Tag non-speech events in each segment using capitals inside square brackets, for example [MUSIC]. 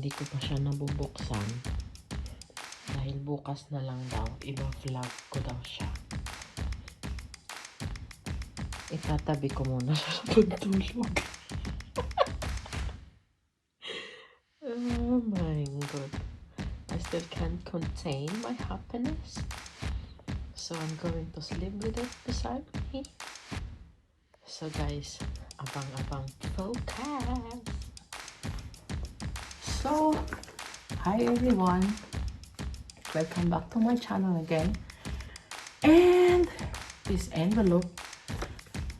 hindi ko pa siya nabubuksan. Dahil bukas na lang daw iba vlog ko daw siya. Itatabi ko muna sa pagtulog. [LAUGHS] Oh my god. I still can't contain my happiness. So I'm going to sleep with it beside me. So guys abang-abang focus so hi everyone. Welcome back to my channel again. And this envelope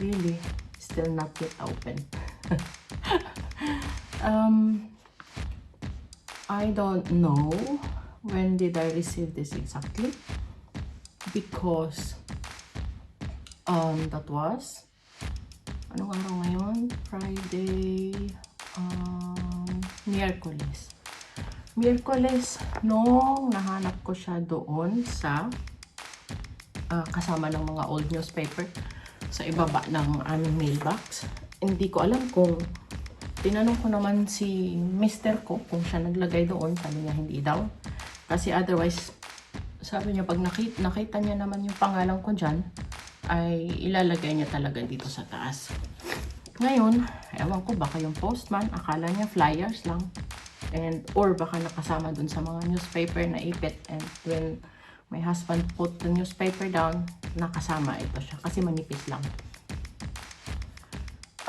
really still not yet open. [LAUGHS] Um I don't know when did I receive this exactly because um that was anong araw ngayon? Friday um Miyerkules Miyerkules nung nahanap ko siya doon sa ah, kasama ng mga old newspaper sa ibaba ng aming mailbox. Hindi ko alam kung tinanong ko naman si mister ko kung siya naglagay doon. Sabi niya hindi daw. Kasi otherwise, sabi niya pag nakita, nakita niya naman yung pangalan ko dyan, ay ilalagay niya talaga dito sa taas. Ngayon, ewan ko baka yung postman, akala niya flyers lang. And, or baka nakasama dun sa mga newspaper na ipit. And when my husband put the newspaper down, nakasama ito siya kasi manipis lang.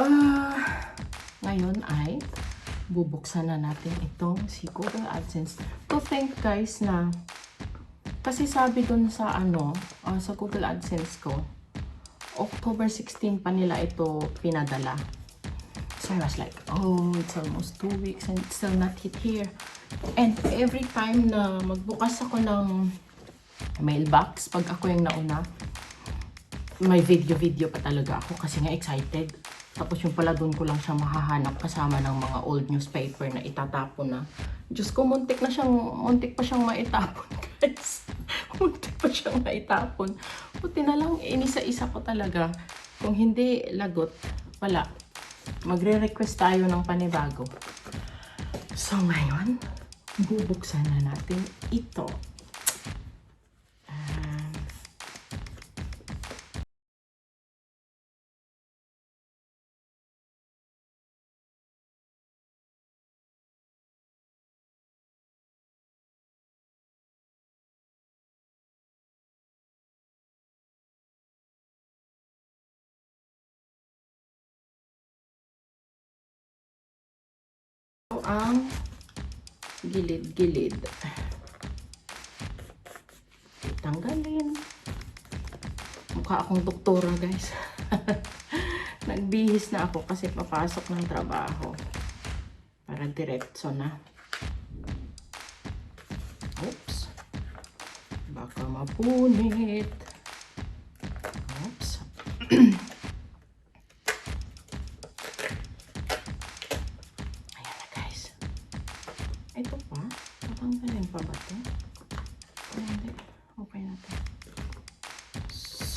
Ah, ngayon ay bubuksan na natin itong si Google AdSense. To think guys na kasi sabi dun sa ano, ah, sa Google AdSense ko, October 16 pa nila ito pinadala. So I was like, oh, it's almost two weeks and it's still not hit here. And every time na magbukas ako ng mailbox, pag ako yung nauna, may video-video pa talaga ako kasi nga excited. Tapos yung pala doon ko lang siya mahahanap kasama ng mga old newspaper na itatapon na. Diyos ko, muntik na siyang, muntik pa siyang maitapon, [LAUGHS] guys. Muntik pa siyang maitapon. Buti na lang, inisa-isa ko talaga. Kung hindi lagot, wala. Magre-request tayo ng panibago. So ngayon, bubuksan na natin ito. Ang gilid-gilid. Tanggalin. Mukha akong doktora, guys. [LAUGHS] Nagbihis na ako kasi papasok ng trabaho. Para diretso na. Oops. Baka mapunit. Oops. [CLEARS THROAT]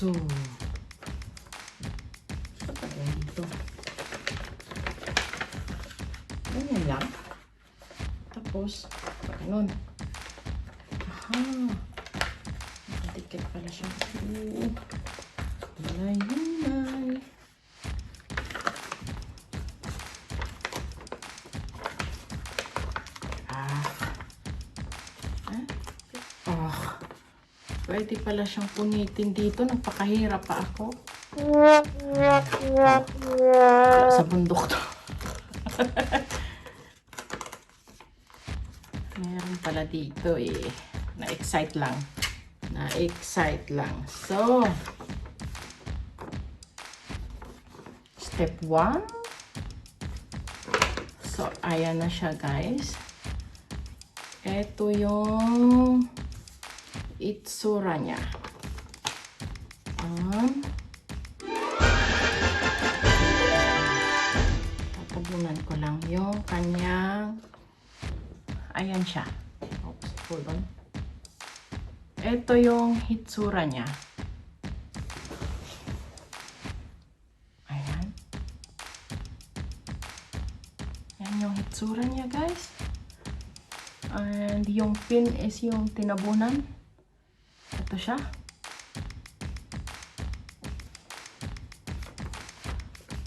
So, Pwede pala siyang punitin dito. Nagpakahirap pa ako. Sa bundok to. [LAUGHS] Meron pala dito eh. Na-excite lang. Na-excite lang. So, step 1. So, ayan na siya guys. Ito yung itsura niya. Um, tatabunan ko lang yung kanyang ayan siya. Oops, hold on. ito yung hitsura niya. Ayan. Yan yung hitsura niya, guys. And yung pin is yung tinabunan. Siya.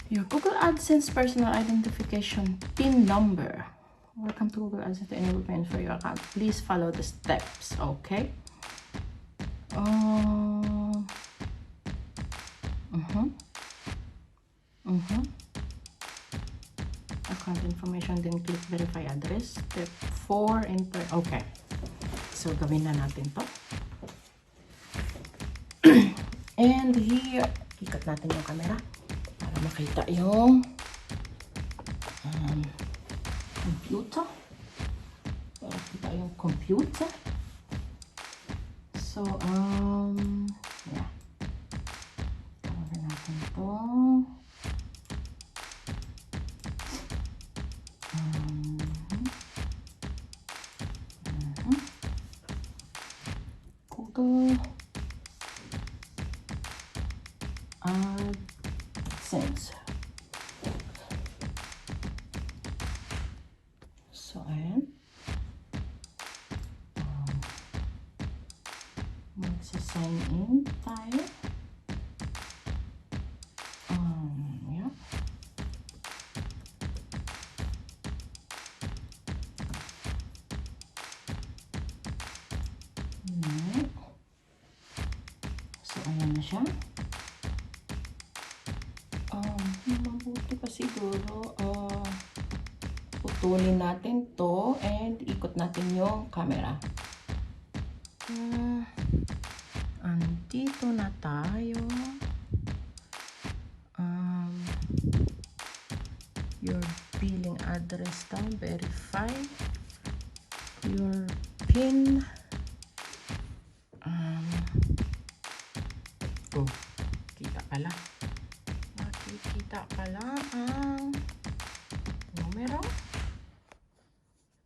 Your Google AdSense personal identification PIN number. Welcome to Google AdSense to enable payment for your account. Please follow the steps, okay? Um, uh-huh. Uh-huh. Account information, then click verify address. Step 4, enter. Okay. So, gawin na natin to. And here, ikat natin yung camera para makita yung um, computer. Para kita yung computer. So, um, magsa-sign in tayo. Um, yeah. Alright. So, ayan na siya. Um, mabuti pa siguro, uh, putulin natin to and ikot natin yung camera. Ah, address daw, verify. Your PIN. Um, oh, kita pala. Makikita pala ang numero.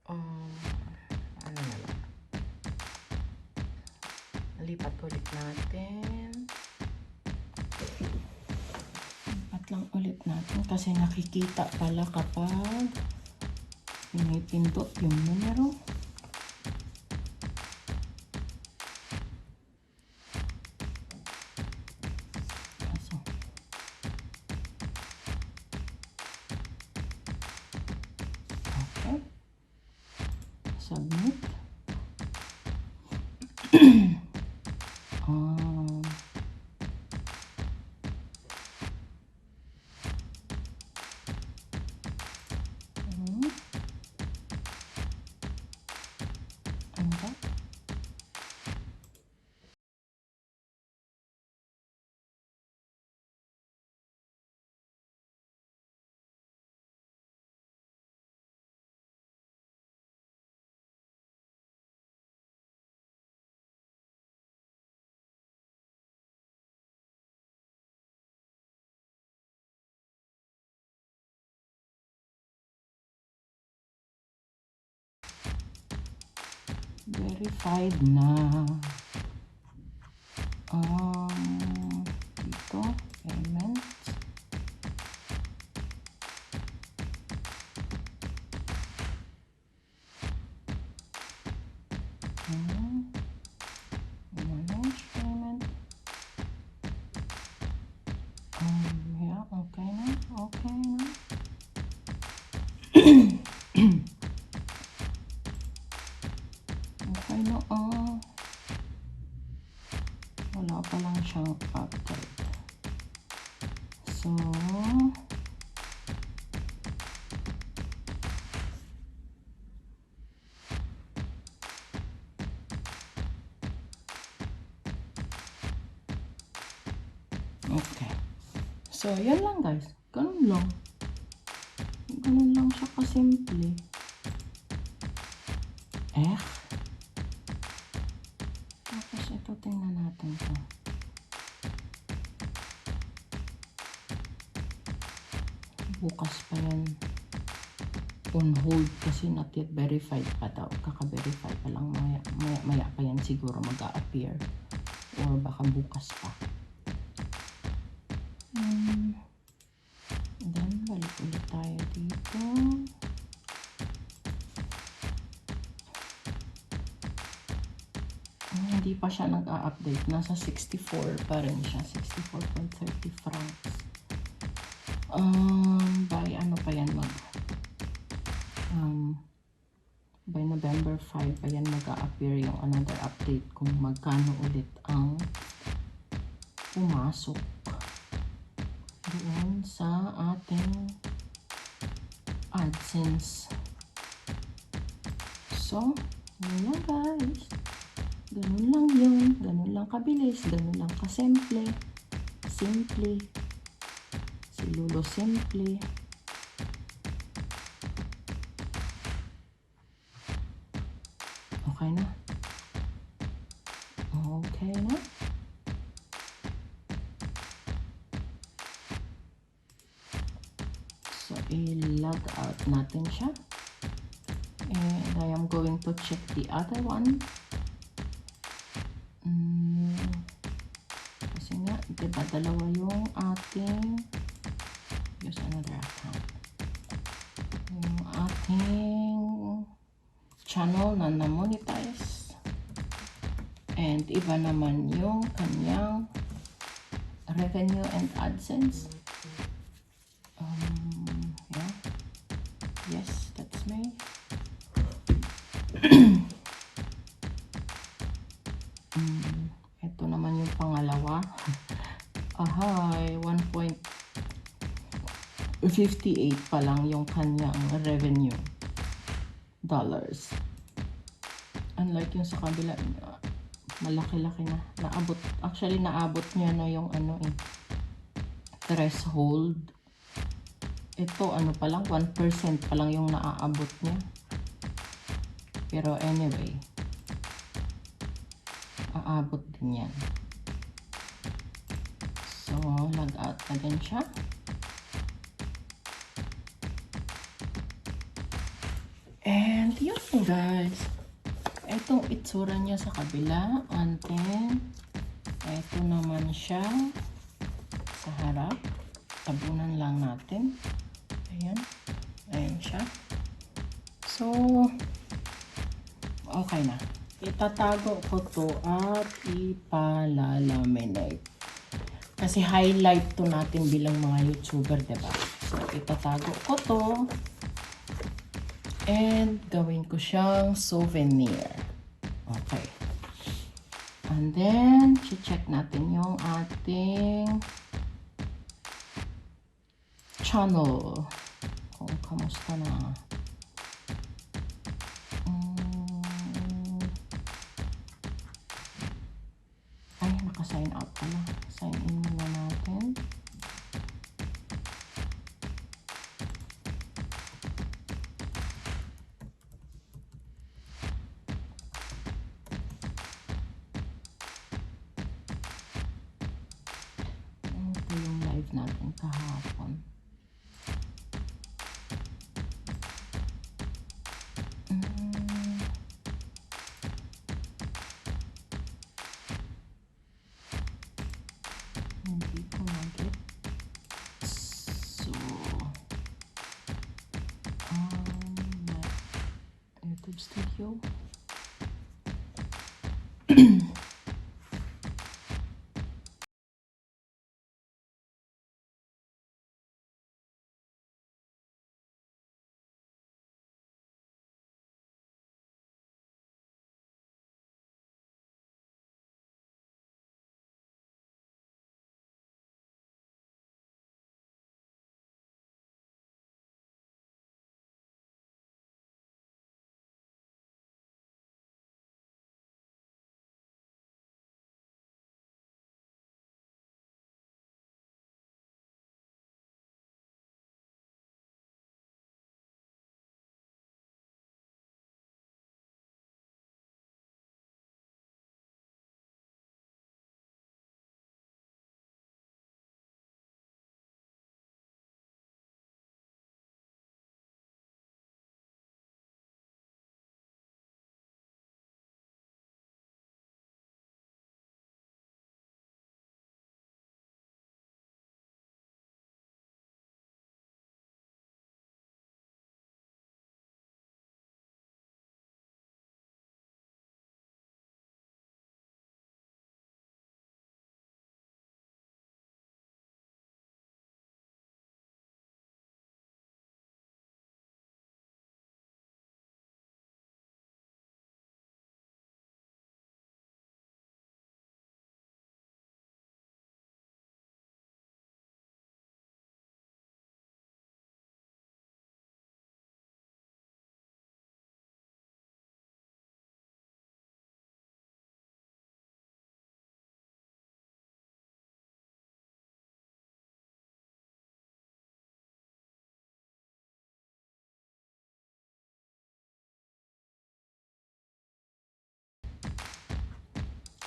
Um, ano na lang. Lipat ulit natin. Lipat lang ulit natin kasi nakikita pala kapag pinipindot yung numero. Verified na. Um, dito, payments. Hmm. Manage payment. Um, yeah, okay na. Okay na. [CLEARS THROAT] okay. So, yan lang guys. Ganun lang. Ganun lang siya kasimple. Eh? Tapos ito, tingnan natin to. Bukas pa yan. on hold kasi not yet verified pa daw. Kaka-verify pa lang. Maya, maya, maya pa yan siguro mag-a-appear. Or baka bukas pa. Hmm. Then, balik ulit tayo dito. Hmm, hindi pa siya nag-a-update. Nasa 64 pa rin siya. 64.30 francs. Um, by ano pa yan mag um, by November 5 pa yan mag-a-appear yung another update kung magkano ulit ang pumasok doon sa ating AdSense. So, yun lang guys. Ganun lang yun. Ganun lang kabilis. Ganun lang kasimple. Simple. Si Lolo Simple. Okay na? Natin siya. And I am going to check the other one. Mm, kasi nga, diba dalawa yung ating use another account. Yung ating channel na na-monetize. And iba naman yung kanyang revenue and AdSense. Mm, ito naman yung pangalawa. Ahay, 1.58 pa lang yung kanyang revenue dollars. Unlike yung sa kabila, malaki-laki na. Naabot, actually naabot niya na yung ano eh, threshold. Ito ano pa lang, 1% pa lang yung naaabot niya. Pero anyway, aabot din yan. So, log out na din siya. And yun guys. Itong itsura niya sa kabila. And then, ito naman siya sa harap. Tabunan lang natin. Ayan. Ayan siya. So, okay na. Itatago ko to at ipalalaminate. Kasi highlight to natin bilang mga YouTuber, diba? So, itatago ko to. And gawin ko siyang souvenir. Okay. And then, check natin yung ating channel. Kung kamusta na. 귀.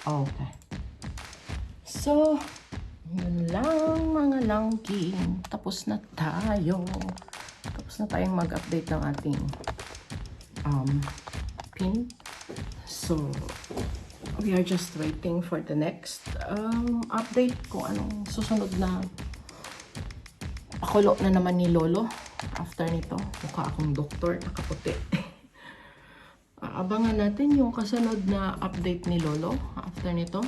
Okay. So, yun lang mga langking. Tapos na tayo. Tapos na tayong mag-update ng ating um, pin. So, we are just waiting for the next um, update kung anong susunod na pakulo na naman ni Lolo. After nito, mukha akong doktor, nakaputi. [LAUGHS] Aabangan natin yung kasunod na update ni Lolo after nito.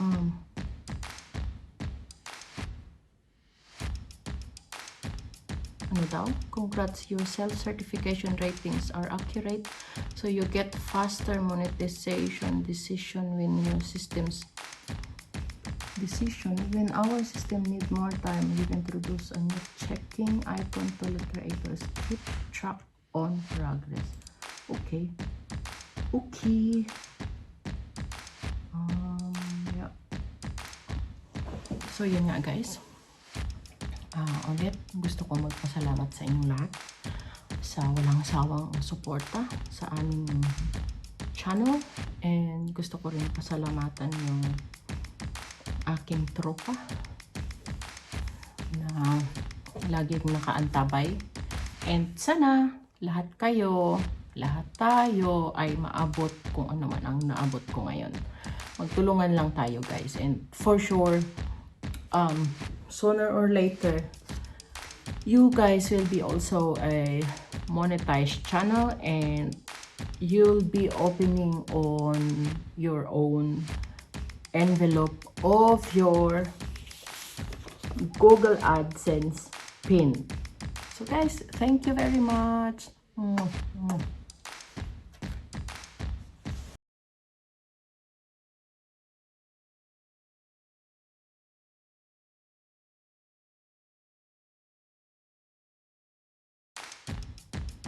Um, ano daw? Congrats, your self-certification ratings are accurate. So you get faster monetization decision when your systems decision when our system need more time we introduce a new checking icon to let creators keep track on progress. Okay. Okay. Um yeah so yun nga guys. Ah, ulit gusto ko magpasalamat sa inyong lahat sa walang sawang suporta sa aming channel. And gusto ko rin pasalamatan yung aking tropa na laging nakaantabay. And sana lahat kayo lahat tayo ay maabot kung ano man ang naabot ko ngayon magtulungan lang tayo guys and for sure um, sooner or later, you guys will be also a monetized channel and you'll be opening on your own envelope of your Google AdSense pin. So guys, thank you very much.